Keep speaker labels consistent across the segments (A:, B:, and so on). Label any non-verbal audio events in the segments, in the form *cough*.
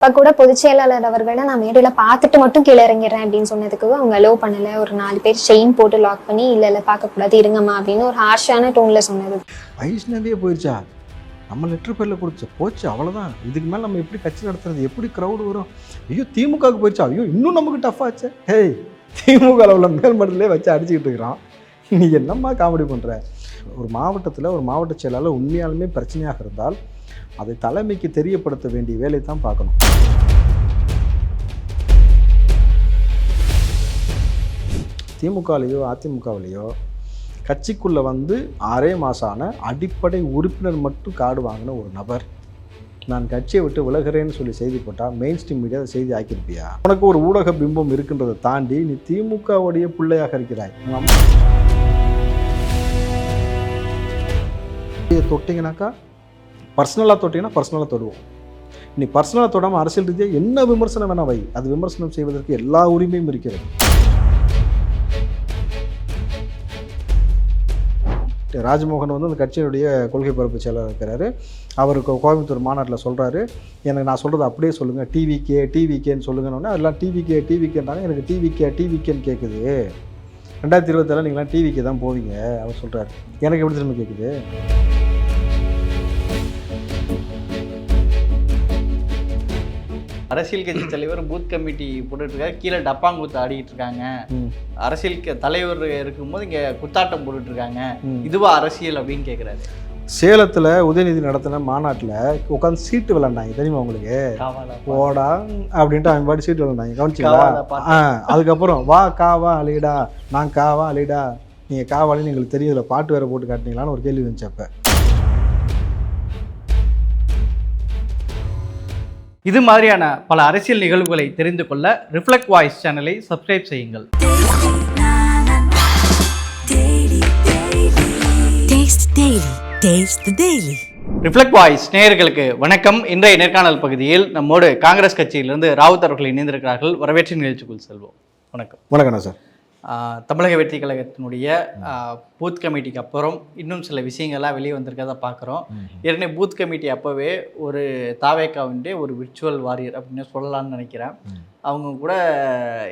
A: இப்ப கூட பொதுச் செயலாளர் அவர்களை நான் மேடையில பார்த்துட்டு மட்டும் கீழே இறங்கிடுறேன் அப்படின்னு சொன்னதுக்கு அவங்க அலோவ் பண்ணல. ஒரு நாலு பேர் செயின் போட்டு லாக் பண்ணி இல்ல இல்ல பார்க்கக்கூடாது இருங்கம்மா அப்படின்னு ஒரு ஹார்ஷான டோன்ல சொன்னது.
B: வைஷ்ணவியே போயிருச்சா? நம்ம லெட்டர் பேரில் கொடுத்து போச்சு அவ்வளோதான் இதுக்கு மேலே நம்ம எப்படி கட்சி நடத்துறது? எப்படி க்ரௌடு வரும்? ஐயோ திமுகவுக்கு போயிடுச்சா ஐயோ இன்னும் நமக்கு டஃப் ஆச்சு. ஹேய் திமுக உள்ள மேல்மட்டத்திலே வச்சு அடிச்சுக்கிட்டு இருக்கிறான். நீ என்னம்மா காமெடி பண்ணுற ஒரு மாவட்டத்தில் ஒரு மாவட்ட செயலாளர் உண்மையாலுமே பிரச்சனையாக இருந்தால் அதை தலைமைக்கு தெரியப்படுத்த வேண்டிய வேலையை தான் பார்க்கணும். திமுகலேயோ அதிமுகவிலேயோ கட்சிக்குள்ளே வந்து ஆறே மாதமான அடிப்படை உறுப்பினர் மட்டும் கார்டு வாங்கின ஒரு நபர். நான் கட்சியை விட்டு விலகிறேன்னு சொல்லி செய்தி போட்டால் மெயின் ஸ்ட்ரீம் மீடியா அதை செய்தி ஆக்கியிருப்பியா? உனக்கு ஒரு ஊடக பிம்பம் இருக்குன்றதை தாண்டி நீ திமுகவுடைய பிள்ளையாக இருக்கிறாய். இதை தொட்டிங்கனாக்கா பர்சனலாக தொட்டிங்கன்னா பர்சனலாக தொடுவோம். நீ பர்சனலாக தொடாமல் அரசியல் ரீதியாக என்ன விமர்சனம் வேணால் வை. அது விமர்சனம் செய்வதற்கு எல்லா உரிமையும் இருக்கிறது. ராஜ்மோகன் வந்து அந்த கட்சியினுடைய கொள்கை பரப்பு செயலர் இருக்கிறாரு. அவருக்கு கோயம்புத்தூர் மாநாட்டில் சொல்கிறாரு எனக்கு நான் சொல்கிறது அப்படியே சொல்லுங்கள் டிவிகே டிவிகேன்னு சொல்லுங்கன்னு அதெல்லாம் டிவிகே டிவிகேன்றாங்க எனக்கு டிவிகே டிவிகேன்னு கேட்குது ரெண்டாயிரத்தி இருபத்தேழில் நீங்களாம் டிவிக்கு தான் போவீங்க. அவர் சொல்கிறாரு எனக்கு எப்படி திரும்ப கேட்குது
C: அரசியல் கட்சி தலைவர் பூத் கமிட்டி போட்டுட்டு இருக்காரு கீழே டப்பாங்குத்து ஆடிட்டு இருக்காங்க. அரசியல் தலைவர் இருக்கும்போது இங்க குத்தாட்டம் போட்டுட்டு இருக்காங்க. இதுவா அரசியல் அப்படின்னு கேக்குறாரு.
B: சேலத்தில் உதயநிதி நடத்தின மாநாட்டில் உட்காந்து சீட்டு விளாண்டாங்க தெரியுமா உங்களுக்கு? போடா அப்படின்ட்டு அவன் பாடி சீட்டு விளாண்டாங்க கவனிச்சிங்களா. ஆ அதுக்கப்புறம் வா காவா அலிடா நான் காவா அலிடா நீங்கள் காவாலின்னு எங்களுக்கு தெரியும் இதில் பாட்டு வேறு போட்டு காட்டினீங்களான்னு ஒரு கேள்வி வந்துச்சு அப்போ.
C: இது மாதிரியான பல அரசியல் நிகழ்வுகளை தெரிந்து கொள்ள ரிஃப்ளெக்ட் வாய்ஸ் சேனலை சப்ஸ்கிரைப் செய்யுங்கள்.
D: Taste Daily. Taste the Daily.
C: Reflect voice நேயர்களுக்கு வணக்கம். இன்றைய நேர்காணல் பகுதியில் நம்மோடு காங்கிரஸ் கட்சியிலிருந்து ராவுத் அவர்கள் இணைந்திருக்கிறார்கள். வரவேற்று நிகழ்ச்சிக்குள் செல்வோம். வணக்கம்.
B: வணக்கண்ணா சார்.
C: தமிழக வெற்றி கழகத்தினுடைய பூத் கமிட்டிக்கு அப்புறம் இன்னும் சில விஷயங்கள்லாம் வெளியே வந்திருக்கதை பார்க்குறோம். ஏற்கனவே பூத் கமிட்டி அப்போவே ஒரு தாவேக்காவுண்டே ஒரு விர்ச்சுவல் வாரியர் அப்படின்னு சொல்லலாம்னு நினைக்கிறேன். அவங்க கூட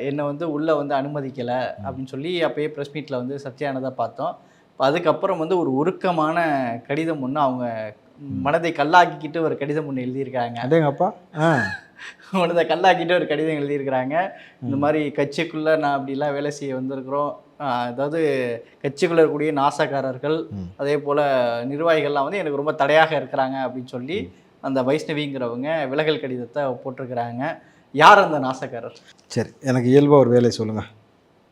C: என்னை வந்து உள்ளே வந்து அனுமதிக்கலை அப்படின்னு சொல்லி அப்போயே ப்ரெஸ் மீட்டில் வந்து சர்ச்சையானதை பார்த்தோம். அதுக்கப்புறம் வந்து ஒரு உருக்கமான கடிதம் ஒன்று அவங்க மனதை கல்லாக்கிக்கிட்டு ஒரு கடிதம் ஒன்று எழுதியிருக்காங்க
B: அதேங்கப்பா ஆ.
C: மனதை கல்லாக்கிட்டு ஒரு கடிதம் எழுதியிருக்கிறாங்க. இந்த மாதிரி கட்சிக்குள்ளே நான் அப்படிலாம் வேலை செய்ய வந்திருக்கிறோம். அதாவது கட்சிக்குள்ளே இருக்கக்கூடிய நாசக்காரர்கள். அதே போல் நிர்வாகிகள்லாம் வந்து எனக்கு ரொம்ப தடையாக இருக்கிறாங்க அப்படின்னு சொல்லி அந்த வைஷ்ணவிங்கிறவங்க விலகல் கடிதத்தை போட்டிருக்கிறாங்க. யார் அந்த நாசக்காரர்?
B: சரி எனக்கு இயல்பாக ஒரு வேலை சொல்லுங்கள்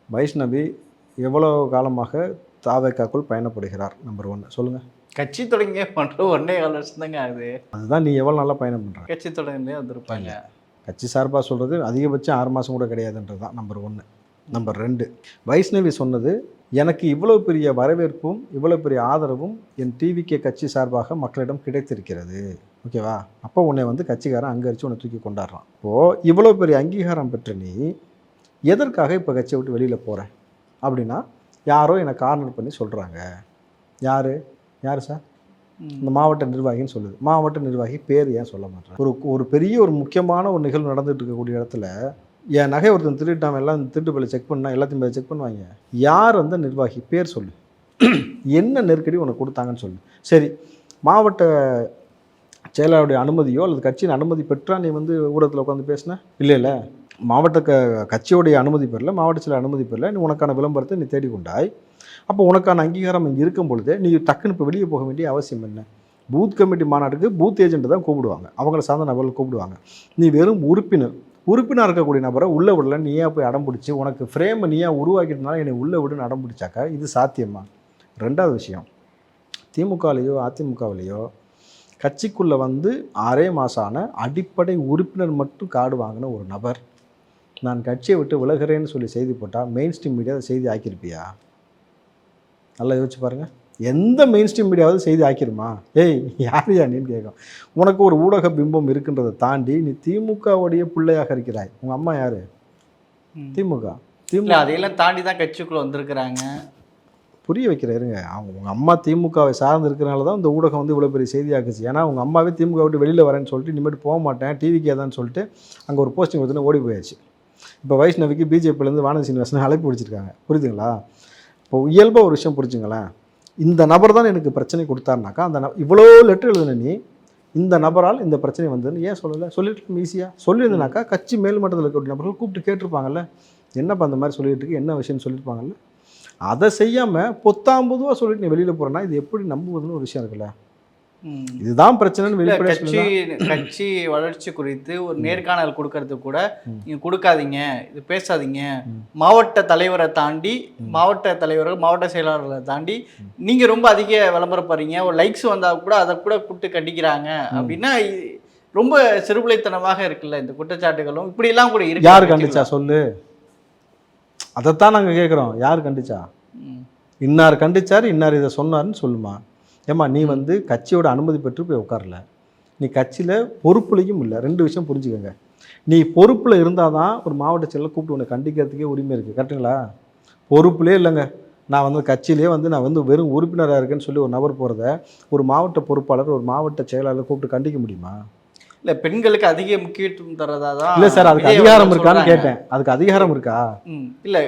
B: வைஷ்ணவி எவ்வளோ காலமாக தாவேக்காக்குள் பயணப்படுகிறார் நம்பர் ஒன்று சொல்லுங்கள்
C: கட்சி தொடங்கிய பண்ணுற ஒன்றே கால வருஷம் தாங்க ஆகுது.
B: அதுதான் நீ எவ்வளோ நல்லா பயணம் பண்ணுற
C: கட்சி தொடங்கிலே வந்திருப்பாங்க.
B: கட்சி சார்பாக சொல்கிறது அதிகபட்சம் ஆறு மாதம் கூட கிடையாதுன்றது தான் நம்பர் ஒன்று நம்பர் ரெண்டு வைஷ்ணவி சொன்னது எனக்கு இவ்வளோ பெரிய வரவேற்பும் இவ்வளோ பெரிய ஆதரவும் என் டிவிகே கட்சி சார்பாக மக்களிடம் கிடைத்திருக்கிறது. ஓகேவா? அப்போ உன்னை வந்து கட்சிக்காரன் அங்கரிச்சு உன்னை தூக்கி கொண்டாடுறான். இப்போது இவ்வளோ பெரிய அங்கீகாரம் பெற்ற நீ எதற்காக இப்போ கட்சியை விட்டு வெளியில் போகிற அப்படின்னா யாரோ என்னை கார்னர் பண்ணி சொல்கிறாங்க யார்? யார் சார்? இந்த மாவட்ட நிர்வாகின்னு சொல்லுது. மாவட்ட நிர்வாகி பேர் ஏன் சொல்ல மாட்டேன் ஒரு ஒரு பெரிய ஒரு முக்கியமான ஒரு நிகழ்வு நடந்துட்டு இருக்கக்கூடிய இடத்துல என் நகை ஒருத்தன் திருட்டாம எல்லாம் திருட்டு பள்ளி செக் பண்ணா எல்லாத்தையும் போய் செக் பண்ணுவாங்க. யார் அந்த நிர்வாகி? பேர் சொல்லு. என்ன நெருக்கடி உனக்கு கொடுத்தாங்கன்னு சொல்லு. சரி மாவட்ட செயலாளருடைய அனுமதியோ அல்லது கட்சியின் அனுமதி பெற்றா நீ வந்து ஊடகத்தில் உட்காந்து பேசின? இல்லை இல்லை. மாவட்ட க கட்சியோடைய அனுமதி பெறல மாவட்ட செயலர் அனுமதி பெறல நீ உனக்கான விளம்பரத்தை நீ தேடிக்கொண்டாய். அப்போ உனக்கான அங்கீகாரம் இங்கே இருக்கும் பொழுதே நீ டக்குன்னு இப்போ வெளியே போக வேண்டிய அவசியம் என்ன? பூத் கமிட்டி மாநாட்டுக்கு பூத் ஏஜென்ட் தான் கூப்பிடுவாங்க. அவங்கள சார்ந்த நபர்கள் கூப்பிடுவாங்க. நீ வெறும் உறுப்பினர் உறுப்பினர் இருக்கக்கூடிய நபரை உள்ளே விடல நீயா போய் அடம் பிடிச்சி உனக்கு ஃப்ரேமை நீயா உருவாக்கிட்டனால என்னை உள்ளே விடுன்னு அடம் பிடிச்சாக்கா இது சாத்தியமா? ரெண்டாவது விஷயம் திமுகலேயோ அதிமுகவிலேயோ கட்சிக்குள்ளே வந்து ஆறே மாதம் ஆன அடிப்படை உறுப்பினர் மட்டும் கார்டு வாங்கின ஒரு நபர். நான் கட்சியை விட்டு விலகிறேன்னு சொல்லி செய்தி போட்டால் மெயின் ஸ்ட்ரீம் மீடியா அதை செய்தி ஆக்கியிருப்பியா? நல்லா யோசிச்சு பாருங்கள் எந்த மெயின் ஸ்ட்ரீம் மீடியாவது செய்தி ஆக்கிருமா? ஏய் யார் யா நீன்னு கேட்கும். உனக்கு ஒரு ஊடக பிம்பம் இருக்கின்றதை தாண்டி நீ திமுகவுடைய பிள்ளையாக இருக்கிறாய். உங்கள் அம்மா யார். திமுக. திமுக
C: அதையெல்லாம் தாண்டி தான் கட்சிக்குள்ளே வந்திருக்கிறாங்க.
B: புரிய வைக்கிற இருங்க. அவங்க உங்கள் அம்மா திமுகவை சார்ந்து இருக்கிறனால தான் இந்த ஊடகம் வந்து இவ்வளோ பெரிய செய்தியாக்குச்சு ஏன்னா உங்கள் அம்மாவே திமுக விட்டு வெளியில் வரேன்னு சொல்லிட்டு இனிமேட்டு போக மாட்டேன் டிவிக்கே தான் சொல்லிட்டு அங்கே ஒரு போஸ்டிங் கொடுத்துன்னு ஓடி போயாச்சு. இப்போ வைஷ்ணவிக்கு பிஜேபியிலேருந்து வானதி சீனிவாசன் அழைப்பு பிடிச்சிருக்காங்க புரியுதுங்களா? இப்போ இயல்பாக ஒரு விஷயம் புரிஞ்சுங்களேன். இந்த நபர் தான் எனக்கு பிரச்சனை கொடுத்தாருனாக்கா அந்த ந இவ்வளோ லெட்டர் எழுதுன நீ இந்த நபரால் இந்த பிரச்சனை வந்ததுன்னு ஏன் சொல்லலை? சொல்லிட்டு ஈஸியாக சொல்லியிருந்தனாக்கா கட்சி மேல்மட்டத்தில் இருக்கக்கூடிய நபர்கள் கூப்பிட்டு கேட்டிருப்பாங்கல்ல. என்னப்பா அந்த மாதிரி சொல்லிட்டு இருக்கு என்ன விஷயம்னு சொல்லியிருப்பாங்கல்ல. அதை செய்யாமல் பொத்தாம்பதுவாக சொல்லிட்டு நீ வெளியில் போகிறேன்னா இது எப்படி நம்புவதுன்னு ஒரு விஷயம் இருக்குல்ல. இதுதான் பிரச்சனைன்னு வெளிப்படையாக
C: கட்சி வளர்ச்சி குறித்து ஒரு நேர்காணல் கொடுக்கறது கூட நீங்க கொடுக்காதீங்க இது பேசாதீங்க. மாவட்ட தலைவரை தாண்டி மாவட்ட தலைவர்கள் மாவட்ட செயலாளர்களை தாண்டி நீங்க ரொம்ப அதிக விளம்பரப்படுறீங்க ஒரு லைக்ஸ் வந்தா கூட அதை கூட கூப்பிட்டு கண்டிக்கிறாங்க அப்படின்னா ரொம்ப சிறுபிள்ளைத்தனமாக இருக்குல்ல இந்த குற்றச்சாட்டுகளும். இப்படி எல்லாம் கூட இருக்கு
B: யார் கண்டிச்சா? சொல்லு. அதைத்தான் நாங்கள் கேட்குறோம் யார் கண்டிச்சா. இன்னார் கண்டிச்சார் இன்னார் இதை சொன்னார்னு சொல்லுமா? ஏம்மா நீ வந்து கட்சியோட அனுமதி பெற்று போய் உட்காரல. நீ கட்சியில் பொறுப்புலையும் இல்லை. ரெண்டு விஷயம் புரிஞ்சுக்கோங்க. நீ பொறுப்பில் இருந்தால் தான் ஒரு மாவட்ட செயலர் கூப்பிட்டு உன்னை கண்டிக்கிறதுக்கே உரிமை இருக்குது கரெக்டுங்களா பொறுப்புலே இல்லைங்க. நான் வந்து கட்சியிலே வந்து நான் வந்து வெறும் உறுப்பினராக இருக்கேன்னு சொல்லி ஒரு நபர் போகிறத ஒரு மாவட்ட பொறுப்பாளர் ஒரு மாவட்ட செயலாளர் கூப்பிட்டு கண்டிக்க முடியுமா?
C: இல்ல பெண்களுக்கு அதிக முக்கியத்துவம் தரதா தான்
B: இல்லை சார் அதுக்கு அதிகாரம் இருக்கான்னு. கேட்டேன். அதுக்கு அதிகாரம் இருக்கா?
C: இல்ல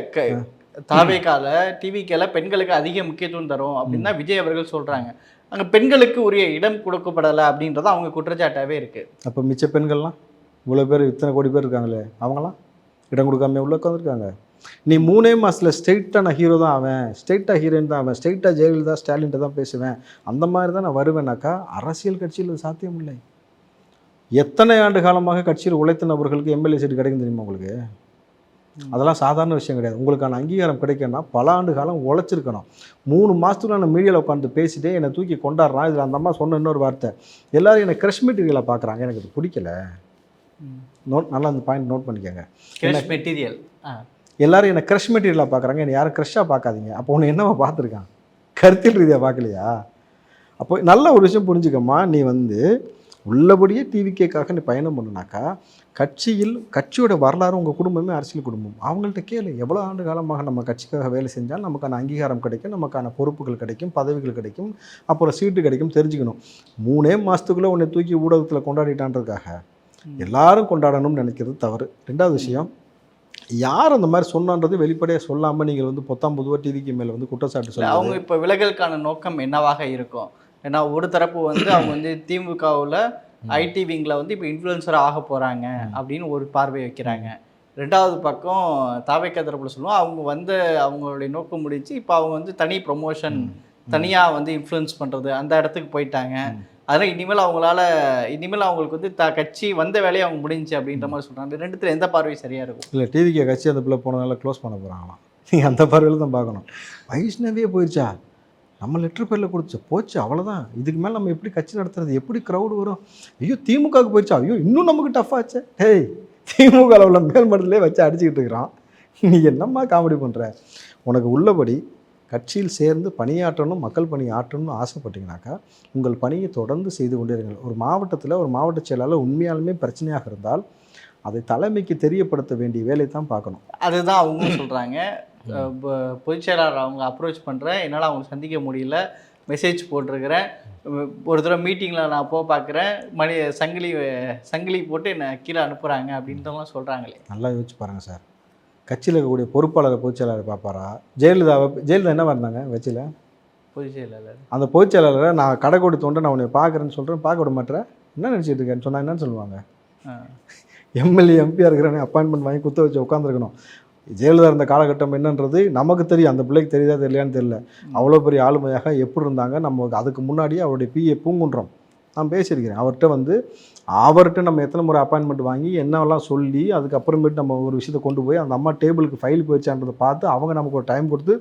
C: தாவேக்கால டிவிக்கால பெண்களுக்கு அதிக முக்கியத்துவம் தரும் அப்படின்னு தான் விஜய் அவர்கள் சொல்றாங்க. அங்க பெண்களுக்கு உரிய இடம் கொடுக்கப்படலை அப்படின்றது அவங்க குற்றச்சாட்டாவே இருக்கு.
B: அப்போ மிச்ச பெண்கள்லாம் இவ்வளோ பேர் இத்தனை கோடி பேர் இருக்காங்களே அவங்களாம் இடம் கொடுக்காம உள்ள உட்காந்துருக்காங்க நீ மூணே மாதத்தில் ஸ்ட்ரெயிட்டான ஹீரோ தான் அவன் ஸ்ட்ரெயிட்டாக ஹீரோயின் தான் அவன் ஸ்ட்ரெயிட்டாக ஜெயலலிதா ஸ்டாலின்ட்டு தான் பேசுவேன். அந்த மாதிரி தான் நான் வருவேனாக்கா அரசியல் கட்சியில் சாத்தியம் இல்லை. எத்தனை ஆண்டு காலமாக கட்சியில் உழைத்த நபர்களுக்கு எம்எல்ஏ சீட் கிடைக்கும் தெரியுமா உங்களுக்கு? அதெல்லாம் சாதாரண விஷயம் கிடையாது. உங்களுக்கான அங்கீகாரம் கிடைக்கணும்னா பல ஆண்டு காலம் உழைச்சிருக்கணும். மூணு மாதத்துக்குள்ள நான் மீடியாவில் உட்காந்து பேசிட்டே என்னை தூக்கி கொண்டாடுறான். இதில் அந்த அம்மா சொன்ன இன்னொரு வார்த்தை. எல்லாரும் என்னை கிரஷ் மெட்டீரியலாக பார்க்குறாங்க. எனக்கு அது பிடிக்கல. நோட் நல்லா அந்த பாயிண்ட் நோட் பண்ணிக்கோங்க.
C: கிரஷ் மெட்டீரியல்
B: எல்லாரும் என்னை க்ரஷ் மெட்டீரியலாக பார்க்குறாங்க. என்னை யாரும் க்ரஷ்ஷாக பார்க்காதீங்க. அப்போ உன்னை என்னவா பார்த்துருக்கான்? கருத்தியல் ரீதியாக பார்க்கலையா? அப்போ நல்ல ஒரு விஷயம் புரிஞ்சுக்கம்மா. நீ வந்து உள்ளபடியே டிவிக்கேக்காக நீ பயணம் பண்ணுனாக்கா கட்சியில் கட்சியோட வரலாறு உங்கள் குடும்பமே அரசியல் குடும்பம். அவங்கள்ட்ட கேளு எவ்வளோ ஆண்டு காலமாக நம்ம கட்சிக்காக வேலை செஞ்சால் நமக்கான அங்கீகாரம் கிடைக்கும் நமக்கான பொறுப்புகள் கிடைக்கும் பதவிகள் கிடைக்கும் அப்புறம் சீட்டு கிடைக்கும் தெரிஞ்சுக்கணும். மூணே மாதத்துக்குள்ளே உன்னை தூக்கி ஊடகத்தில் கொண்டாடிட்டான்றதுக்காக. எல்லாரும் கொண்டாடணும்னு நினைக்கிறது தவறு. ரெண்டாவது விஷயம் யார் அந்த மாதிரி சொன்னான்றது வெளிப்படையாக சொல்லாமல் நீங்கள் வந்து பொத்தாம் பொதுவாக டிவிக்கு மேலே வந்து குற்றச்சாட்டு
C: இல்ல, அவங்க இப்ப விலகலுக்கான நோக்கம் என்னவாக இருக்கும்? ஏன்னா ஒரு தரப்பு வந்து அவங்க வந்து திமுகவுல ஐடி விங்ல வந்து இப்போ இன்ஃப்ளூயன்சர் ஆக போறாங்க அப்படின்னு ஒரு பார்வை வைக்கிறாங்க. ரெண்டாவது பக்கம் தாவேக்கா தரப்புல சொல்லுவோம் அவங்க வந்து அவங்களுடைய நோக்கம் முடிச்சு இப்போ அவங்க வந்து தனி ப்ரொமோஷன் தனியா வந்து இன்ஃப்ளூயன்ஸ் பண்றது அந்த இடத்துக்கு போயிட்டாங்க. அதனால இனிமேல் அவங்களால இனிமேல் அவங்களுக்கு வந்து த கட்சி வந்த வேலையை அவங்க முடிஞ்சு அப்படின்ற மாதிரி சொல்றாங்க. ரெண்டுத்துல எந்த பார்வை சரியா இருக்கும்?
B: இல்லை டிவிக்கு கட்சி அந்த பிள்ளை போனதால க்ளோஸ் பண்ண போகிறாங்களாம் நீங்கள் அந்த பார்வையில் தான் பார்க்கணும். வைஷ்ணவியே போயிடுச்சா நம்ம லெட்ரு பேரில் கொடுத்து போச்சு அவ்வளோதான் இதுக்கு மேலே நம்ம எப்படி கட்சி நடத்துறது? எப்படி க்ரௌடு வரும்? ஐயோ திமுகவுக்கு போயிடுச்சா ஐயோ இன்னும் நமக்கு டஃப்பாச்சே டேய் திமுக அளவில் மேல்மட்டத்திலே வச்சு அடிச்சுக்கிட்டு இருக்கிறான். நீ என்னம்மா காமெடி பண்ணுற உனக்கு உள்ளபடி கட்சியில் சேர்ந்து பணியாற்றணும் மக்கள் பணி ஆற்றணும்னு ஆசைப்பட்டீங்கன்னாக்கா உங்கள் பணியை தொடர்ந்து செய்து கொண்டே இருங்கள் ஒரு மாவட்டத்தில் ஒரு மாவட்ட செயலாளர் உண்மையாலுமே பிரச்சனையாக இருந்தால் அதை தலைமைக்கு தெரியப்படுத்த வேண்டிய வேலை தான் பார்க்கணும்.
C: அதுதான் அவங்க சொல்கிறாங்க பொதுச் செயலாளர் அவங்க அப்ரோச் பண்றேன். என்னால் அவங்க சந்திக்க முடியல. மெசேஜ் போட்டிருக்கிறேன். ஒரு தடவை மீட்டிங்கில் நான் போக பார்க்குறேன். மணி சங்கிலி சங்கிலி போட்டு என்னை கீழே அனுப்புகிறாங்க அப்படின்றலாம் சொல்கிறாங்களே
B: நல்லா யோசிச்சு பாருங்கள் சார். கட்சியில் இருக்கக்கூடிய பொறுப்பாளரை பொதுச் செயலாளர் பார்ப்பாரா? ஜெயலலிதாவை ஜெயலலிதா என்ன இருந்தாங்க கட்சியில்
C: பொதுச் செயலாளர்.
B: அந்த பொதுச் செயலாளரை நான் கடைக்கோடி தோண்ட நான் உன்னை பார்க்குறேன்னு சொல்கிறேன் பார்க்க விட மாட்டேன் என்ன நினச்சிட்டு இருக்கேன்னு சொன்னால் என்னன்னு சொல்லுவாங்க? *laughs* எம்எல்ஏ எம்பியாக இருக்கிறவனே அப்பாயின்மெண்ட் வாங்கி குத்த வச்சு உட்காந்துருக்கணும் ஜெயலலிதா இருந்த காலகட்டம் என்னன்றது நமக்கு தெரியும். அந்த பிள்ளைக்கு தெரியுதா தெரியலையான்னு தெரியல. அவ்வளோ பெரிய ஆளுமையாக எப்படி இருந்தாங்க? நம்ம அதுக்கு முன்னாடியே அவருடைய பிஏ பூங்குன்றம் நான் பேசியிருக்கிறேன். அவர்கிட்ட வந்து அவர்கிட்ட நம்ம எத்தனை முறை அப்பாயின்மெண்ட் வாங்கி என்னவெல்லாம் சொல்லி அதுக்கப்புறமேட்டு நம்ம ஒரு விஷயத்தை கொண்டு போய் அந்த அம்மா டேபிளுக்கு ஃபைல் போயிடுச்சான்றதை பார்த்து அவங்க நமக்கு ஒரு டைம் கொடுத்து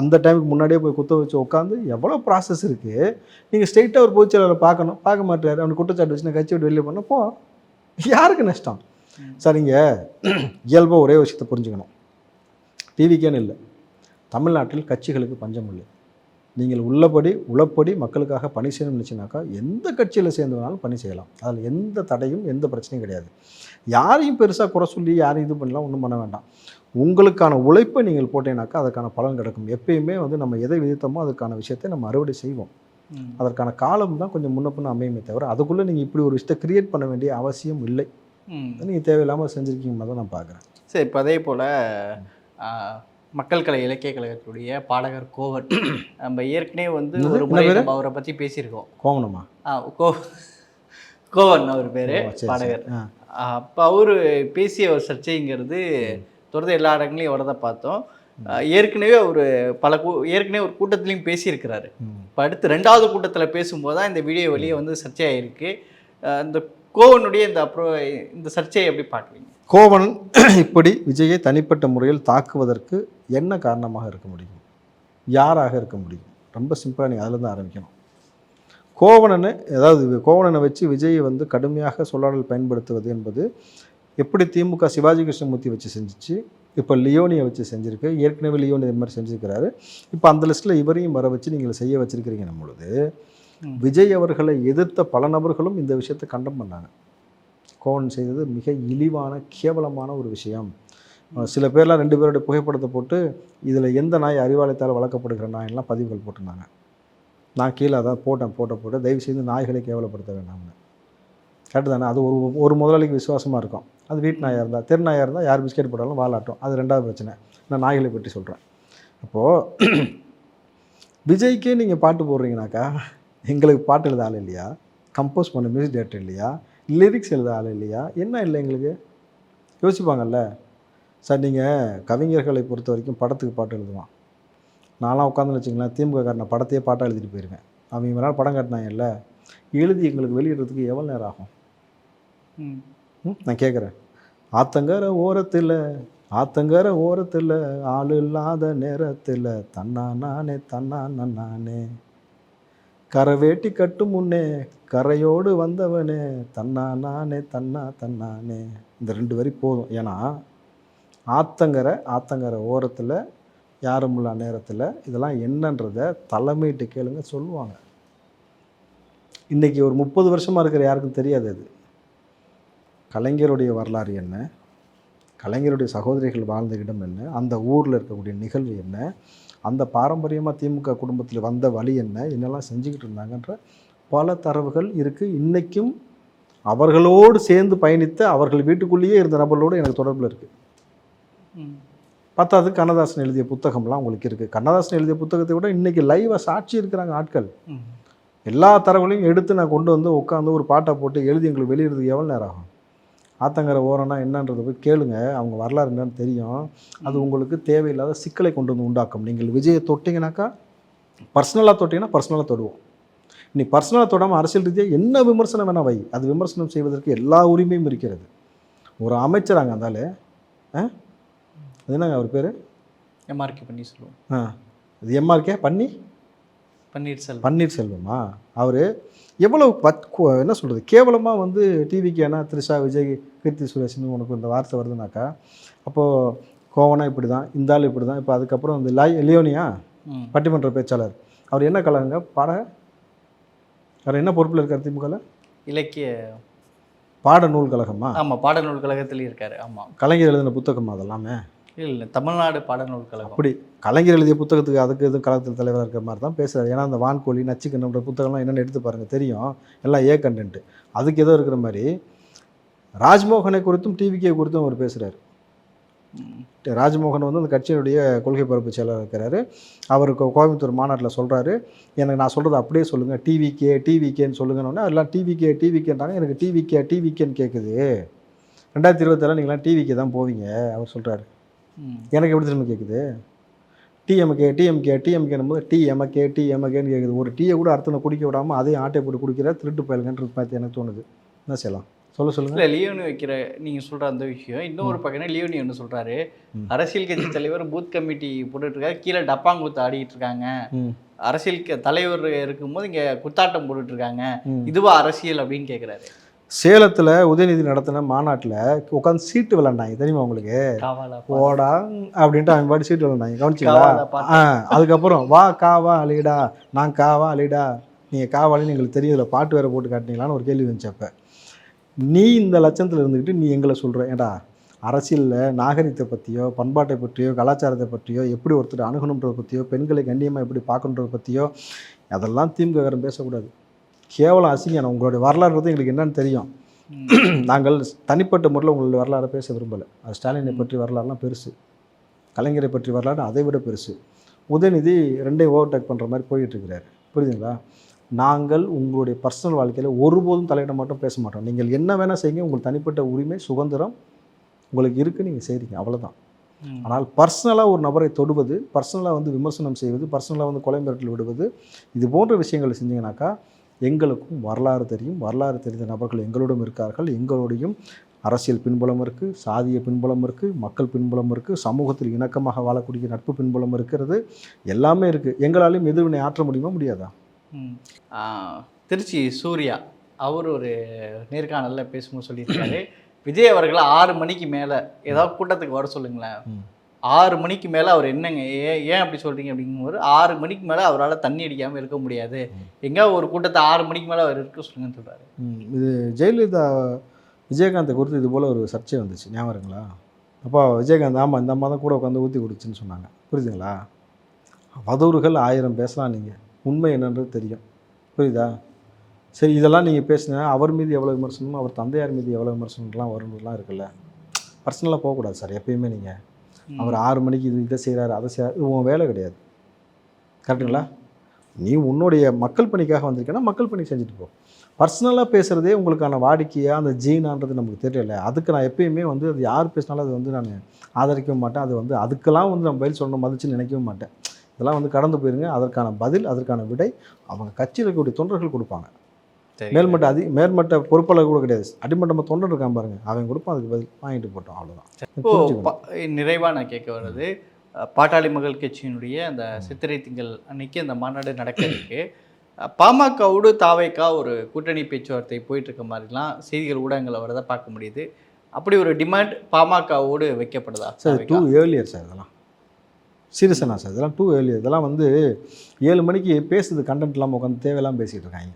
B: அந்த டைமுக்கு முன்னாடியே போய் குத்த வச்சு உட்காந்து எவ்வளோ ப்ராசஸ் இருக்குது நீங்கள் ஸ்ட்ரெயிட்டாக ஒரு பொதுச்செயலாளர் பார்க்கணும். பார்க்க மாட்டாரு. அவனுக்கு குற்றச்சாட்டு வச்சு நான் கட்சி விட்டு வெளியே பண்ண போ. யாருக்கு நஷ்டம்? சார் இங்கே இயல்பாக ஒரே விஷயத்தை புரிஞ்சுக்கணும். டிவிக்கேன்னு இல்லை. தமிழ்நாட்டில் கட்சிகளுக்கு பஞ்சம் இல்லை. நீங்கள் உள்ளபடி உளப்படி மக்களுக்காக பணி செய்யணும்னு நினச்சினாக்கா எந்த கட்சியில் சேர்ந்து வேணாலும் பணி செய்யலாம். அதில் எந்த தடையும் எந்த பிரச்சனையும் கிடையாது. யாரையும் பெருசாக குறை சொல்லி யாரையும் இது பண்ணலாம் ஒன்றும் பண்ண வேண்டாம். உங்களுக்கான உழைப்பை நீங்கள் போட்டீங்கன்னாக்கா அதற்கான பலன் கிடைக்கும். எப்பயுமே வந்து நம்ம எதை விதித்தோமோ அதுக்கான விஷயத்தை நம்ம அறுவடை செய்வோம். அதற்கான காலம் தான் கொஞ்சம் முன்ன பின்ன அமையுமே தவிர அதுக்குள்ளே நீங்கள் இப்படி ஒரு விஷயத்தை கிரியேட் பண்ண வேண்டிய அவசியம் இல்லை. நீங்கள் தேவையில்லாமல் செஞ்சுருக்கீங்க தான் நான் பார்க்குறேன்
C: சரி இப்போ அதே போல் மக்கள் கலை இலக்கிய கழகத்துடைய பாடகர் கோவன் நம்ம ஏற்கனவே வந்து? ஒரு முறை? நம்ம அவரை பற்றி பேசியிருக்கோம்
B: கோவணமா
C: ஆ, கோ கோவன் அவர் பேர். பாடகர். அப்போ அவர் பேசிய ஒரு சர்ச்சைங்கிறது தொடர்ந்து எல்லா இடங்களையும் வரதை பார்த்தோம் ஆ, ஏற்கனவே அவர் பல கூ ஏற்கனவே ஒரு கூட்டத்துலையும் பேசியிருக்கிறாரு. இப்போ அடுத்து ரெண்டாவது கூட்டத்தில் பேசும்போது தான் இந்த வீடியோ வெளியே வந்து சர்ச்சையாயிருக்கு ஆ, இந்த கோவனுடைய இந்த அப்புறம் இந்த சர்ச்சையை எப்படி பார்க்குறீங்க
B: கோவணன் *clears throat* இப்படி விஜயை தனிப்பட்ட முறையில் தாக்குவதற்கு என்ன காரணமாக இருக்க முடியும்? யாராக இருக்க முடியும்? ரொம்ப சிம்பிளாக நீங்கள் அதில் தான் ஆரம்பிக்கணும். கோவணனை அதாவது கோவணனை வச்சு விஜயை வந்து கடுமையாக சொல்லாடல் பயன்படுத்துவது என்பது எப்படி திமுக சிவாஜி கிருஷ்ணமூர்த்தி வச்சு செஞ்சுச்சு இப்போ லியோனியை வச்சு செஞ்சுருக்கு ஏற்கனவே லியோனி இது மாதிரி செஞ்சுருக்கிறாரு. இப்போ அந்த லிஸ்ட்டில் இவரையும் வர வச்சு நீங்கள் செய்ய வச்சிருக்கிறீங்க பொழுது. விஜய் அவர்களை எதிர்த்த பல நபர்களும் இந்த விஷயத்தை கண்டம் பண்ணாங்க. கோவன் செய்தது மிக இழிவான கேவலமான ஒரு விஷயம். சில பேர்லாம் ரெண்டு பேருடைய புகைப்படத்தை போட்டு இதில் எந்த நாய் அறிவாலயத்தால் வளர்க்கப்படுகிற நாயெல்லாம் பதிவுகள் போட்டிருந்தாங்க. நான் கீழே அதான் போட்டேன் போட்ட போட்டு தயவு செய்து நாய்களை கேவலப்படுத்த வேண்டாம்னு கரெக்டு தானே? அது ஒரு ஒரு முதலாளிக்கு விசுவாசமாக இருக்கும். அது வீட்டு நாயாக இருந்தால் தெரு நாயாக இருந்தால் யார் பிஸ்கெட் போட்டாலும் வாலாட்டும். அது ரெண்டாவது பிரச்சனை. நான் நாய்களை பற்றி சொல்கிறேன் அப்போது விஜய்க்கே நீங்கள் பாட்டு போடுறீங்கனாக்கா எங்களுக்கு பாட்டு எழுத ஆள் இல்லையா? கம்போஸ் பண்ண மியூசிக் டேரக்டர் இல்லையா? லிரிக்ஸ் எழுத ஆள் இல்லையா? என்ன இல்லை எங்களுக்கு? யோசிப்பாங்கல்ல. சார் நீங்கள் கவிஞர்களை பொறுத்த வரைக்கும் படத்துக்கு பாட்டு எழுதுவான் நான்லாம் உட்காந்து வச்சுங்களேன் திமுக காரனை படத்தையே பாட்டாக எழுதிட்டு போயிருவேன். அவங்க மேலே படம் காட்டினாங்கல்ல எழுதி எங்களுக்கு வெளியிடுறதுக்கு எவ்வளோ நேரம் ஆகும்? நான் கேட்குறேன். ஆத்தங்கர ஓரத்தில் ஆத்தங்கர ஓரத்தில் ஆள் இல்லாத நேரத்தில் தன்னா நானே தன்னா நானே கரை வேட்டி கட்டும் முன்னே கரையோடு வந்தவனே தன்னா நானே தன்னா தன்னானே. இந்த ரெண்டு வரி போதும். ஏன்னா ஆத்தங்கரை ஆத்தங்கரை ஓரத்தில் யாருமில்லா நேரத்தில் இதெல்லாம் என்னன்றத தலைமையிட்டு கேளுங்க சொல்லுவாங்க. இன்றைக்கி ஒரு முப்பது வருஷமாக இருக்கிற யாருக்கும் தெரியாது அது. கலைஞருடைய வரலாறு என்ன? கலைஞருடைய சகோதரிகள் வாழ்ந்த இடம் என்ன? அந்த ஊரில் இருக்கக்கூடிய நிகழ்வு என்ன? அந்த பாரம்பரியமாக திமுக குடும்பத்தில் வந்த வழி என்ன? என்னெல்லாம் செஞ்சுக்கிட்டு இருந்தாங்கன்ற பல தரவுகள் இருக்குது இன்றைக்கும் அவர்களோடு சேர்ந்து பயணித்த அவர்கள் வீட்டுக்குள்ளேயே இருந்த நபர்களோடு எனக்கு தொடர்பில் இருக்குது பத்தாவது கண்ணதாசன் எழுதிய புத்தகம்லாம் உங்களுக்கு இருக்குது கண்ணதாசன் எழுதிய புத்தகத்தை விட இன்றைக்கி லைவாக சாட்சி இருக்கிறாங்க ஆட்கள். எல்லா தரவுகளையும் எடுத்து நான் கொண்டு வந்து உட்காந்து ஒரு பாட்டை போட்டு எழுதி எங்களுக்கு வெளியிடுறதுக்கு எவ்வளோ நேரம் ஆகும்? ஆத்தங்கரை ஓரம்னா என்னன்றதை போய் கேளுங்க. அவங்க வரலாறு என்னன்னு தெரியும். அது உங்களுக்கு தேவையில்லாத சிக்கலை கொண்டு வந்து உண்டாக்கும். நீங்கள் விஜயை தொட்டிங்கனாக்கா பர்சனலாக தொட்டிங்கன்னா பர்சனலாக தொடுவோம். நீ பர்சனலாக தொடாமல் அரசியல் ரீதியாக என்ன விமர்சனம் வேணால் வை. அது விமர்சனம் செய்வதற்கு எல்லா உரிமையும் இருக்கிறது. ஒரு அமைச்சராங்க அந்தாலே அது என்னங்க அவர் பேர்?
C: எம்ஆர்கே பண்ணி சொல்லுவோம்
B: ஆ. இது எம்ஆர்கே பண்ணி
C: பன்னீர்செல்வம்.
B: பன்னீர்செல்வமா? அவர் எவ்வளவு பத் என்ன சொல்கிறது கேவலமாக வந்து டிவிக்கு ஏன்னா த்ரிஷா விஜய் கீர்த்தி சுரேஷ்னு உனக்கு இந்த வார்த்தை வருதுனாக்கா அப்போது கோவனா இப்படி தான் இந்த ஆள் இப்படி தான் இப்போ அதுக்கப்புறம் இந்த லாய் லியோனியா? பட்டிமன்ற பேச்சாளர். அவர் என்ன கலங்க? பாட? அவர் என்ன பொறுப்பில் இருக்கார் திமுகவில்
C: இலக்கிய
B: பாட நூல் கழகமா?
C: ஆமாம் பாடநூல் கழகத்துலேயும் இருக்காரு ஆமாம்
B: கலைஞர் எழுதின புத்தகமா அதெல்லாமே?
C: இல்லை தமிழ்நாடு பாடநூல் கழகம்.
B: அப்படி. கலைஞர் எழுதிய புத்தகத்துக்கு அதுக்கு எதுவும் கழகத்தில் தலைவராக இருக்கிற மாதிரி தான் பேசுகிறார் ஏன்னா அந்த வான்கோழி நச்சுக்கணுன்ற புத்தகம்லாம் என்னென்னு எடுத்து பாருங்கள் தெரியும். எல்லாம் ஏ கண்டென்ட்டு அதுக்கு ஏதோ இருக்கிற மாதிரி ராஜ்மோகனை குறித்தும் டிவிகே குறித்தும் அவர் பேசுகிறார். ராஜ்மோகன் வந்து அந்த கட்சியினுடைய கொள்கை பரப்பு செயலர் இருக்கிறாரு. அவர் கோ- கோயம்புத்தூர் மாநாட்டில் சொல்கிறாரு எனக்கு நான் சொல்கிறத அப்படியே சொல்லுங்கள் டிவிகே டிவிகேன்னு சொல்லுங்கன்னு. எல்லாம் டிவிகே டிவிகேன்றாங்க எனக்கு டிவிகே டிவிகேன்னு கேட்குது ரெண்டாயிரத்தி இருபத்தேழு நீங்களாம் டிவிக்கே தான் போவீங்க அவர் சொல்கிறாரு எனக்கு எப்படி திரும்ப கேட்குது டிஎம்கே டிஎம்கே டிஎம்கேனும் போது டி எமக்கே டி எமக்கேன்னு கேட்குது ஒரு டீயை கூட அடுத்த குடிக்க விடாமல் அதையும் ஆட்டை போட்டு குடிக்கிற திருட்டு பயலுங்கன்றது பார்த்து எனக்கு தோணுது. என்ன செய்யலாம்? சொல்ல சொல்லுங்கள்
C: இல்லை லியோனி வைக்கிற நீங்கள் சொல்கிற அந்த விஷயம். இன்னொரு பக்கம் லியோனி ஒன்று சொல்கிறாரு. அரசியல் கட்சி தலைவர் பூத் கமிட்டி போட்டுட்டு இருக்காரு கீழே டப்பாங்குத்து ஆடிட்டு இருக்காங்க. அரசியல் தலைவர் இருக்கும்போது இங்கே குத்தாட்டம் போட்டுட்டு இருக்காங்க. இதுவா அரசியல் அப்படின்னு கேட்குறாரு
B: சேலத்தில் உதயநிதி நடத்தின மாநாட்டில் உட்காந்து சீட்டு விளாண்டாங்க தெரியுமா உங்களுக்கு? போடா அப்படின்ட்டு அவன் பாடி சீட்டு விளாண்டாங்க கவனிச்சிங்களா. ஆ அதுக்கப்புறம் வா காவா அலிடா நான் காவா அலிடா நீங்கள் காவாலின்னு எங்களுக்கு தெரியுதுல பாட்டு வேற போட்டு காட்டினீங்களான்னு ஒரு கேள்வி வந்துச்சு அப்போ. நீ இந்த லட்சத்தில் இருந்துக்கிட்டு நீ எங்களை சொல்கிற ஏடா அரசியலில் நாகரிகத்தை பற்றியோ பண்பாட்டை பற்றியோ கலாச்சாரத்தை பற்றியோ எப்படி ஒருத்தர் அணுகணுன்றதை பற்றியோ பெண்களை கண்ணியமாக எப்படி பார்க்கணுன்றதை பற்றியோ அதெல்லாம் திமுககாரன் பேசக்கூடாது. கேவலம் அசிங்கம். உங்களுடைய வரலாறுறது எங்களுக்கு என்னன்னு தெரியும். நாங்கள் தனிப்பட்ட முறையில் உங்களுடைய வரலாறை பேச விரும்பலை. அது ஸ்டாலினை பற்றி வரலாறுலாம் பெருசு. கலைஞரை பற்றி வரலாறு அதை விட பெருசு. உதயநிதி ரெண்டையும் ஓவர்டேக் பண்ணுற மாதிரி போயிட்டு இருக்கிறாரு புரியுதுங்களா? நாங்கள் உங்களுடைய பர்சனல் வாழ்க்கையில் ஒருபோதும் தலையிட மாட்டோம் பேச மாட்டோம். நீங்கள் என்ன வேணால் செய்யுங்க. உங்கள் தனிப்பட்ட உரிமை சுதந்திரம் உங்களுக்கு இருக்குது நீங்கள் செய்கிறீங்க அவ்வளவுதான்.
C: ம்.
B: ஆனால் பர்சனலாக ஒரு நபரை தொடுவது பர்சனலாக வந்து விமர்சனம் செய்வது பர்சனலாக வந்து கொலை மிரட்டல் விடுவது இது போன்ற விஷயங்களை செஞ்சீங்கன்னாக்கா எங்களுக்கும் வரலாறு தெரியும். வரலாறு தெரிந்த நபர்கள் எங்களோடும் இருக்கார்கள். எங்களோடையும் அரசியல் பின்புலம் இருக்குது சாதிய பின்புலம் இருக்குது மக்கள் பின்புலம் இருக்குது சமூகத்தில் இணக்கமாக வாழக்கூடிய நட்பு பின்புலம் இருக்கிறது. எல்லாமே இருக்குது எங்களாலையும் எதிர்வினை ஆற்ற முடியுமா? முடியாதா?
C: திருச்சி சூர்யா அவர் ஒரு நேர்காணலில் பேசும்போது சொல்லியிருக்காரு. விஜய் அவர்களை ஆறு மணிக்கு மேலே ஏதாவது கூட்டத்துக்கு வர சொல்லுங்களேன். ஆறு மணிக்கு மேலே அவர் என்னங்க ஏன் ஏன் அப்படி சொல்கிறீங்க அப்படிங்கும்போது ஆறு மணிக்கு மேலே அவரால் தண்ணி அடிக்காமல் இருக்க முடியாது. எங்கே ஒரு கூட்டத்தை ஆறு மணிக்கு மேலே அவர் இருக்க சொல்லுங்கன்னு சொல்கிறாரு
B: இது ஜெயலலிதா விஜயகாந்தை குறித்து இது போல் ஒரு சர்ச்சை வந்துச்சு. ஞாபகம் இருக்குங்களா? அப்போ விஜயகாந்த் ஆமாம் இந்த அம்மா தான் கூட உட்காந்து ஊற்றி குடிச்சுன்னு சொன்னாங்க. புரியுதுங்களா? அவதூறுகள் ஆயிரம் பேசலாம் நீங்கள் உண்மை என்னன்றது தெரியும். புரியுதா? சரி இதெல்லாம் நீங்கள் பேசினா அவர் மீது எவ்வளோ விமர்சனமும் அவர் தந்தையார் மீது எவ்வளோ விமர்சனம்லாம் வரும்லாம் இருக்குல்ல. பர்சனலாக போகக்கூடாது சார் எப்பயுமே நீங்கள் அவர் ஆறு மணிக்கு இது இதை செய்கிறாரு அதை செய்கிறார் இது உன் வேலை கிடையாது. கரெக்டுங்களா நீ உன்னுடைய மக்கள் பணிக்காக வந்திருக்கேன்னா மக்கள் பணி செஞ்சுட்டு போ. பர்சனலாக பேசுகிறதே உங்களுக்கான வாடிக்கையாக அந்த ஜீனான்றது நமக்கு தெரியல. அதுக்கு நான் எப்பயுமே வந்து அது யார் பேசினாலும் அது வந்து நான் ஆதரிக்கவும் மாட்டேன். அது வந்து அதுக்கெல்லாம் வந்து நம்ம பதில் சொல்லணும் மதிச்சு நினைக்கவும் மாட்டேன். இதெல்லாம் வந்து கடந்து போயிருங்க. அதற்கான பதில் அதற்கான விடை அவங்க கட்சியில் இருக்கக்கூடிய தொண்டர்கள் கொடுப்பாங்க. மேல்மட்ட அதி மேல்மட்ட பொறுப்பாளர் கூட கிடையாது. அடிமட்டமாக தொண்டர் இருக்கான் பாருங்க. அவன் கொடுப்பான் அதுக்கு பதில் வாங்கிட்டு போட்டோம். அவ்வளோதான்
C: இப்போ ப- நிறைவா நான் கேட்க வர்றது பாட்டாளி மக்கள் கட்சியினுடைய அந்த சித்திரை திங்கள் அன்னைக்கு அந்த மாநாடு நடக்க இருக்கு. பாமகவோடு தாவைக்கா ஒரு கூட்டணி பேச்சுவார்த்தை போயிட்டு இருக்க மாதிரிலாம் செய்திகள் ஊடகங்களை வரதை பார்க்க முடியுது. அப்படி ஒரு டிமாண்ட் பாமகவோடு வைக்கப்படுதா
B: சார் டூ? ஏர்லியர் சார் இதெல்லாம்? சீரியஸானா சார் இதெல்லாம் டூ ஏர்லியர் இதெல்லாம் வந்து ஏழு மணிக்கு பேசுறது கண்டென்ட் இல்லாமல் உட்காந்து தேவையில்லாமல் பேசிகிட்டு இருக்காங்க.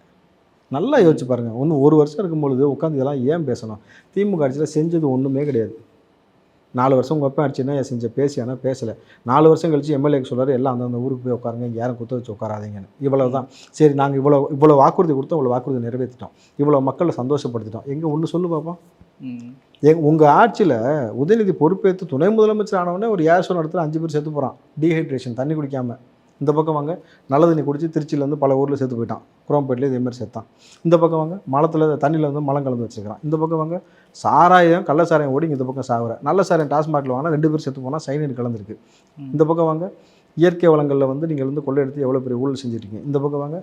B: நல்லா யோசிச்சு பாருங்கள் ஒன்று ஒரு வருஷம் இருக்கும் பொழுது உட்காந்து இதெல்லாம் ஏன் பேசணும்? திமுக ஆட்சியில் செஞ்சது ஒன்றுமே கிடையாது. நாலு வருஷம் உங்கள் அப்பா ஆட்சினா செஞ்ச பேசியானா பேசலை. நாலு வருஷம் கழிச்சு எம்எல்ஏக்கு சொல்றாரு எல்லாம் அந்தந்த ஊருக்கு போய் உட்காருங்க இங்க யாரும் குத்த வச்சு உட்காராதீங்கன்னு. இவ்வளவு தான் சரி நாங்கள் இவ்வளோ இவ்வளோ வாக்குறுதி கொடுத்தோம் இவ்வளோ வாக்குறுதி நிறைவேற்றிட்டோம். இவ்வளோ மக்களை சந்தோஷப்படுத்திட்டோம். எங்கே ஒன்று சொல்லு பார்ப்போம். எங் உங்கள் ஆட்சியில் உதயநிதி பொறுப்பேற்று துணை முதலமைச்சர் ஆனவொடனே ஒரு ஏர் ஷோ நடத்துல அஞ்சு பேர் செத்து போகிறான் டீஹைட்ரேஷன் தண்ணி குடிக்காமல் இந்த பக்கம் வாங்க. நல்ல தண்ணி குடிச்சு திருச்சியிலேருந்து பல ஊரில் செத்து போயிட்டான். குரோம்பேட்டில் இதே மாதிரி செத்தான் இந்த பக்கம் வாங்க. மலத்தில் தண்ணியில் வந்து மலம் கலந்து வச்சுக்கிறான் இந்த பக்கம் வாங்க. சாராயம் கள்ள சாராயம் ஓடி இந்த பக்கம் சாகுற நல்ல சாராயம் டாஸ்மாகில் வாங்கினா ரெண்டு பேர் செத்து போனால் சைனைடு கலந்துருக்கு. இந்த பக்கம் வாங்க. இயற்கை வளங்களில் வந்து நீங்கள் வந்து கொள்ளையடித்து எவ்வளோ பெரிய ஊழல் செஞ்சுருக்கீங்க. இந்த பக்கம் வாங்க.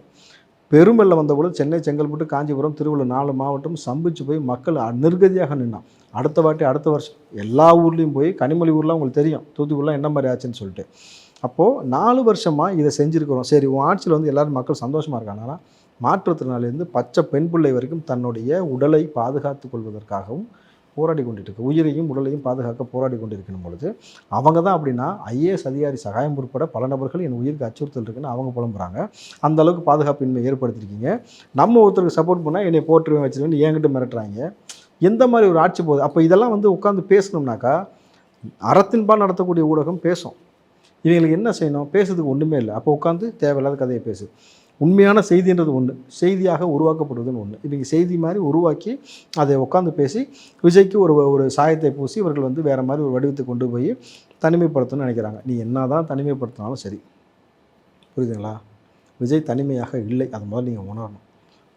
B: பெருமெல்ல வந்தபொழுது சென்னை செங்கல்பட்டு காஞ்சிபுரம் திருவள்ளூர் நாலு மாவட்டம் சம்பிச்சு போய் மக்கள் நிர்கதியாக நின்னான். அடுத்த வாட்டி அடுத்த வருஷம் எல்லா ஊர்லேயும் போய் கனிமொழி ஊர்லாம் உங்களுக்கு தெரியும். தூத்துக்குடிலாம் என்ன மாதிரி ஆச்சுன்னு சொல்லிட்டு. அப்போது நாலு வருஷமாக இதை செஞ்சுருக்கிறோம். சரி உன் ஆட்சியில் வந்து எல்லாரும் மக்கள் சந்தோஷமாக இருக்காங்கன்னா மாற்றுத்திறனாளிலேருந்து பச்சை பெண் பிள்ளை வரைக்கும் தன்னுடைய உடலை பாதுகாத்து கொள்வதற்காகவும் போராடி கொண்டிருக்கு. இருக்கு உயிரையும் உடலையும் பாதுகாக்க போராடி கொண்டிருக்கும் பொழுது அவங்க தான் அப்படின்னா ஐஏஎஸ் அதிகாரி சகாயம் உட்பட பல நபர்கள் என் உயிருக்கு அச்சுறுத்தல் இருக்குன்னு அவங்க புலம்புறாங்க. அந்த அளவுக்கு பாதுகாப்பின்மை ஏற்படுத்தியிருக்கீங்க நம்ம ஒருத்தருக்கு சப்போர்ட் பண்ணால் என்னை போட்டுருவேன் வச்சிருவேன் என்கிட்ட மிரட்டுறாங்க. எந்த மாதிரி ஒரு ஆட்சி போகுது? அப்போ இதெல்லாம் வந்து உட்காந்து பேசணும்னாக்கா அறத்தின்பால் நடத்தக்கூடிய ஊடகம் பேசும். இவங்களுக்கு என்ன செய்யணும்? பேசுறதுக்கு ஒன்றுமே இல்லை. அப்போ உட்காந்து தேவையில்லாத கதையை பேசு. உண்மையான செய்தின்றது ஒன்று செய்தியாக உருவாக்கப்படுவதுன்னு ஒன்று இவங்க செய்தி மாதிரி உருவாக்கி அதை உட்காந்து பேசி விஜய்க்கு ஒரு ஒரு சாயத்தை பூசி இவர்கள் வந்து வேறு மாதிரி ஒரு வடிவத்தை கொண்டு போய் தனிமைப்படுத்தணும்னு நினைக்கிறாங்க. நீ என்ன தான் தனிமைப்படுத்தினாலும் சரி. புரியுதுங்களா? விஜய் தனிமையாக இல்லை. அது மாதிரி நீங்கள் உணரணும்.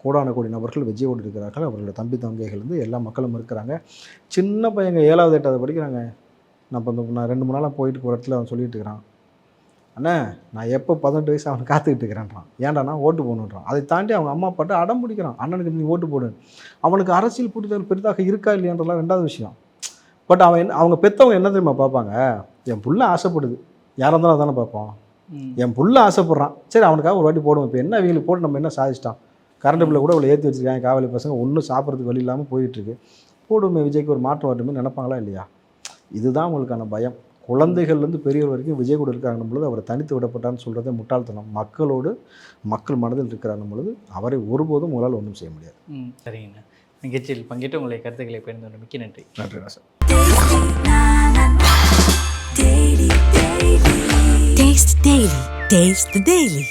B: கோடான கோடி நபர்கள் விஜயோடு இருக்கிறார்கள். அவர்களோட தம்பி தங்கைகள் வந்து எல்லா மக்களும் இருக்கிறாங்க. சின்ன பையங்க ஏழாவது எட்டாவது படிக்கிறாங்க. நான் இப்போ நான் ரெண்டு மூணு நாளாக போயிட்டு ஒரு இடத்துல அவன் சொல்லிட்டு இருக்கிறான். அண்ணே நான் எப்போ பதினெட்டு வயசு அவனை காத்துக்கிட்டு இருக்கிறேன்றான். ஏன்டானா ஓட்டு போகணுன்றான் அதை தாண்டி அவங்க அம்மா அப்பாட்ட அடம் பிடிக்கிறான். அண்ணனுக்கு நீ ஓட்டு போடு. அவனுக்கு அரசியல் புரிதல் பெரிதாக இருக்கா இல்லையான்றலாம் ரெண்டாவது விஷயம். பட் அவன் என்ன அவங்க பெற்றவங்க என்ன தெரியுமா பார்ப்பாங்க? என் புள்ள ஆசைப்படுது. யாராக இருந்தாலும் அதானே பார்ப்போம். என் புள்ள ஆசைப்படுறான். சரி அவனுக்காக ஒரு வாட்டி போடுவோம். இப்போ என்ன இவங்களுக்கு போட்டு நம்ம என்ன சாதிச்சிட்டான்? கரண்ட் பில்லை கூட இவ்வளோ ஏற்றி வச்சிருக்காங்க காவலி பசங்க. ஒன்றும் சாப்பிட்றதுக்கு வழி இல்லாமல் போயிட்டுருக்கு போடுமே விஜய்க்கு ஒரு மாற்றம் வரட்டுமே நினைப்பாங்களா இல்லையா? இதுதான் உங்களுக்கான பயம். குழந்தைகள்லேருந்து பெரியவர் வரைக்கும் விஜய் கூட இருக்காங்கன்னும் பொழுது அவர் தனித்து விடப்பட்டான்னு சொல்கிறதே முட்டாள்தனம் மக்களோடு மக்கள் மனதில் இருக்கிறான்னும் பொழுது அவரை ஒருபோதும் உங்களால் ஒன்றும் செய்ய முடியாது
C: சரிங்கண்ணா நிகழ்ச்சியில் பங்கேற்று உங்களை கருத்துக்களை பகிர்ந்து மிக்க நன்றி
B: நன்றி sir
D: Taste the. Taste the daily.